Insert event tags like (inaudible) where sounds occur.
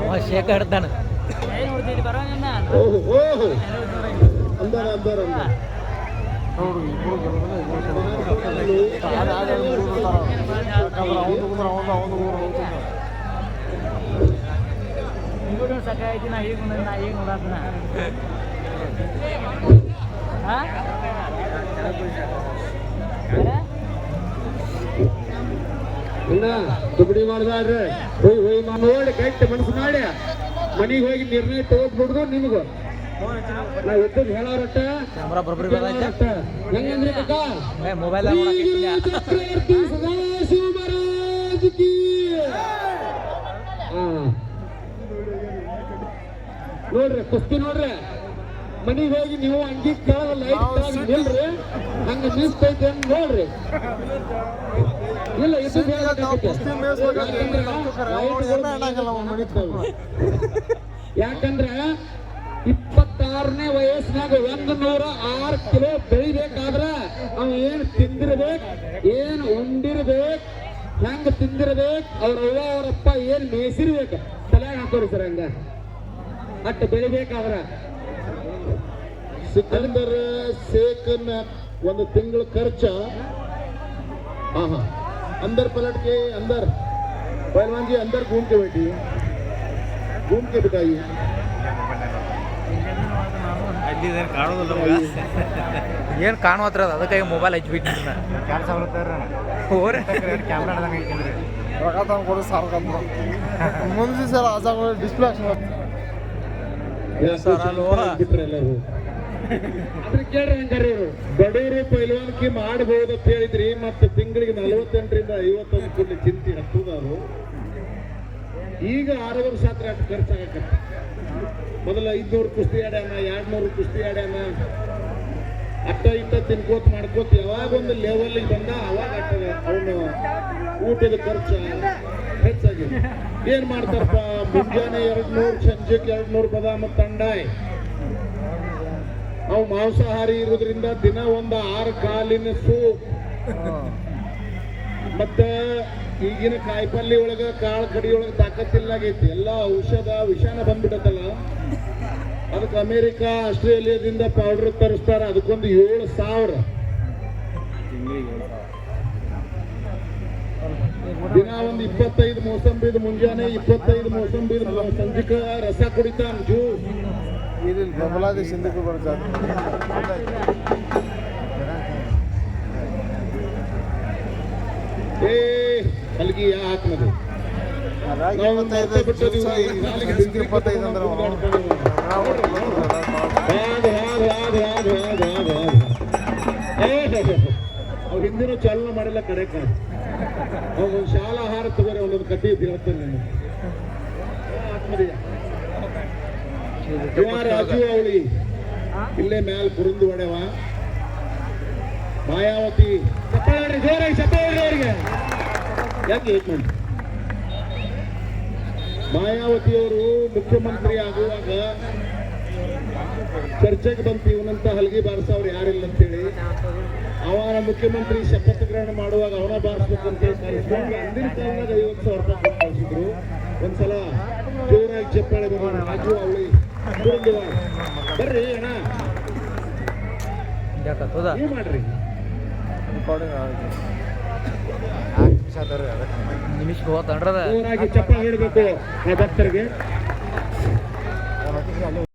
ಅವ ಶೇಖ ಹಿಡ್ದಾನ ಓಹೋ ಈಗ ಸಕಾಯ್ತಿ ನಾ ಈಗ ನಾ ಈಗ ನೋಡಾತನ ಇನ್ನ ದುಬಡಿ ಮಾಡ್ದಾಡ್ರಿ ಹೋಯ್ ಹೋಯ್ ನೋಡಿ ಗಟ್ಟಿ ಮನಸ್ಸು ಮಾಡಿ. ಮನೆಗೆ ಹೋಗಿ ನಿರ್ಣಯ ತಗೋದ್ಬಿಡ್ದು ನಿಮಗ. ನಾವ್ ಎದ್ದು ಹೇಳೋರಟ್ಟ? ಕ್ಯಾಮ್ರಾ ಬರೋಬ್ಬರಿ ಹೆಂಗಂದ್ರೆ ಮೊಬೈಲ್ ನೋಡ್ರಿ ಕುಸ್ತಿ ನೋಡ್ರಿ. ಮನಿಗೆ ಹೋಗಿ ನೀವು ಅಂಗಿ ಕೆಳಗ ಲೈಟ್ ಕೆಳಗ ನಿಲ್ರಿ. ಹಂಗ ನಿಲ್ಸ್ತೈತೆ ಅಂತ ನೋಡ್ರಿ ಇಲ್ಲ ಇದು ಯಾಕಂದ್ರ (laughs) ಇಪ್ಪತ್ತಾರನೇ ವಯಸ್ಸಿನಾಗ ಒಂದ್ ನೂರ ಆರು ಕಿಲೋ ಬೆಳಿಬೇಕಾದ್ರ ಅವ್ ಏನ್ ತಿಂದಿರ್ಬೇಕು ಏನ್ ಉಂಡಿರ್ಬೇಕು ಹೆಂಗ್ ತಿಂದಿರ್ಬೇಕು ಅವ್ರ ಅವ್ವ ಅವರಪ್ಪ ಏನ್ ಮೇಸಿರ್ಬೇಕು ತಲೆ ಹಾಕೋರಿ ಸರ್ ಹಂಗ. ಅಟ್ ಬೆಳಿಬೇಕಾದ್ರ ಸಿಕಂದರ್ ಸೇಕನ್ ಒಂದು ತಿಂಗಳ ಖರ್ಚ हाँ हाँ अंदर पलट के अंदर पहलवान जी अंदर घूम के बैठिए घूम के बिठाइए ಏನು ಕಾಣುವತ್ರ ಅದು ಅದಕ್ಕಾಗಿ ಮೊಬೈಲ್ ಹಚ್ಬಿಟ್ಟು ಹೋರೆ ಮುಂದೆ ಸರ್ ಆಜಾಗ ಡಿಸ್ಪ್ಲೇ ಸರ್, ಅಲ್ವಾ? ಬಿಟ್ರೆ ಎಲ್ಲರೂ ಅದ್ರ ಕೇಳ್ರಿ ಹಂಗಾರೆ ಇವ್ರು. ಬಡವರು ಪೈಲ್ವಾನ್ಕಿ ಮಾಡಬಹುದು ಅಂತ ಹೇಳಿದ್ರಿ ಮತ್ತೆ ತಿಂಗಳಿಗೆ ನಲವತ್ತೆಂಟರಿಂದ ಐವತ್ತೊಂದು ಕೋಟಿ ಚಿಂತೆ ಹತ್ತುದಾರು ಈಗ ಆರು ವರ್ಷ ಆದ್ರೆ ಅಷ್ಟು ಖರ್ಚಾಗತ್ತೆ ಮೊದಲ ಐದ್ನೂರು ಕುಸ್ತಿ ಆಡ್ಯಾನ ಎರಡ್ ನೂರು ಕುಸ್ತಿ ಆಡ್ಯಾನ ಅಟ್ಟ ಇಟ್ಟ ತಿನ್ಕೋತ್ ಮಾಡ್ಕೋತ ಯಾವಾಗ ಒಂದು ಲೆವೆಲ್ಗೆ ಬಂದ ಅವಾಗ ಅಟ್ಟ ಅವನು ಊಟದ ಖರ್ಚು. ಹೆಚ್ಚಾಗಿದೆ. ಏನ್ ಮಾಡ್ತಾರಪ್ಪ? ಮುಂಜಾನೆ ಎರಡ್ ನೂರು, ಸಂಜೆಗೆ ಎರಡ್ ನೂರು ಬದಾಮ ತಂಡಾಯ್. ಅವು ಮಾಂಸಾಹಾರಿ ಇರೋದ್ರಿಂದ ದಿನ ಒಂದು ಆರು ಕಾಲಿನ ಸೂಪ್. ಮತ್ತೆ ಈಗಿನ ಕಾಯಿಪಲ್ಲೆ ಒಳಗ ಕಾಳು ಕಡಿ ಒಳಗ ತಾಕತ್ತಿಲ್ಲಾಗೈತಿ ಎಲ್ಲ ಔಷಧ ವಿಷಾನ ಬಂದ್ಬಿಟ್ಟತ್ತಲ್ಲ? ಅದಕ್ಕೆ ಅಮೆರಿಕ, ಆಸ್ಟ್ರೇಲಿಯಾದಿಂದ ಪೌಡರ್ ತರಿಸ್ತಾರ. ಅದಕ್ಕೊಂದು ಏಳು ಸಾವಿರ. ದಿನ ಒಂದು ಇಪ್ಪತ್ತೈದು ಮೋಸಂಬಿದ ಮುಂಜಾನೆ ಇಪ್ಪತ್ತೈದು ಮೋಸಂಬಿದ ಸಂಜಿಕ ರಸ ಕುಡಿತಾನ ಜೂ ಇದು ಬಬಲಾದಿ ಸಿಂಧಕ್ಕೆ ಬರ್ತಾರೆ ಏ ಅಲ್ಲಿಗೆ ಯಾ ಹಾಕ್ನದು ಇಪ್ಪತ್ತೈದು ಅಂದ್ರೆ. ಅವ್ರು ಹಿಂದಿನ ಚಾಲನೆ ಮಾಡಿಲ್ಲ ಕಡೆ ಅವ್ರು ಒಂದು ಶಾಲಾ ತಗೋರಿ ಒಂದೊಂದು ಕಟ್ಟಿ ಹೇಳ್ತೇನೆ ನಾನು. ರಾಜು ಅವಳಿ? ಇಲ್ಲೇ ಮ್ಯಾಲ್ ಕುರುಂದು ಒಡೆವ. ಮಾಯಾವತಿ. ಚಪ್ಪಾಳೆ ಜೋರಾಗಿ ಚಪ್ಪಾಳೆ ಅವರಿಗೆ ಯಾಕೆ ಮಾಡಿ? ಮಾಯಾವತಿಯವರು ಮುಖ್ಯಮಂತ್ರಿ ಆಗುವಾಗ ಚರ್ಚೆಗೆ ಬಂತು, ಇವನಂತ ಹಲಗಿ ಬಾರಿಸೋರು ಯಾರಿಲ್ಲ ಅಂತೇಳಿ. ಅವನ ಮುಖ್ಯಮಂತ್ರಿ ಶಪಥ ಗ್ರಹಣ ಮಾಡುವಾಗ ಅವನ ಬಾರಿಸ್ಬೇಕು ಅಂತ ಅಂದಿನ ಕಾಲದಾಗ ಐವತ್ತು ಸಾವಿರ ರೂಪಾಯಿ ಕಳಿಸಿದ್ರು. ಒಂದ್ಸಲ ಜೋರಾಗಿ ಚಪ್ಪಾಳೆ ಬರೋಣ ರಾಜು, ಅವಳಿ ಬರ್ರಿ ಅಣ್ಣ. ನೀವು ಮಾಡ್ರಿ? ನಿಮಿಷಕ್ಕೆ ಹೇಳ್ಬೇಕು ಜೋರಾಗಿ ಚಪ್ಪಾಳೆ ಭಕ್ತರಿಗೆ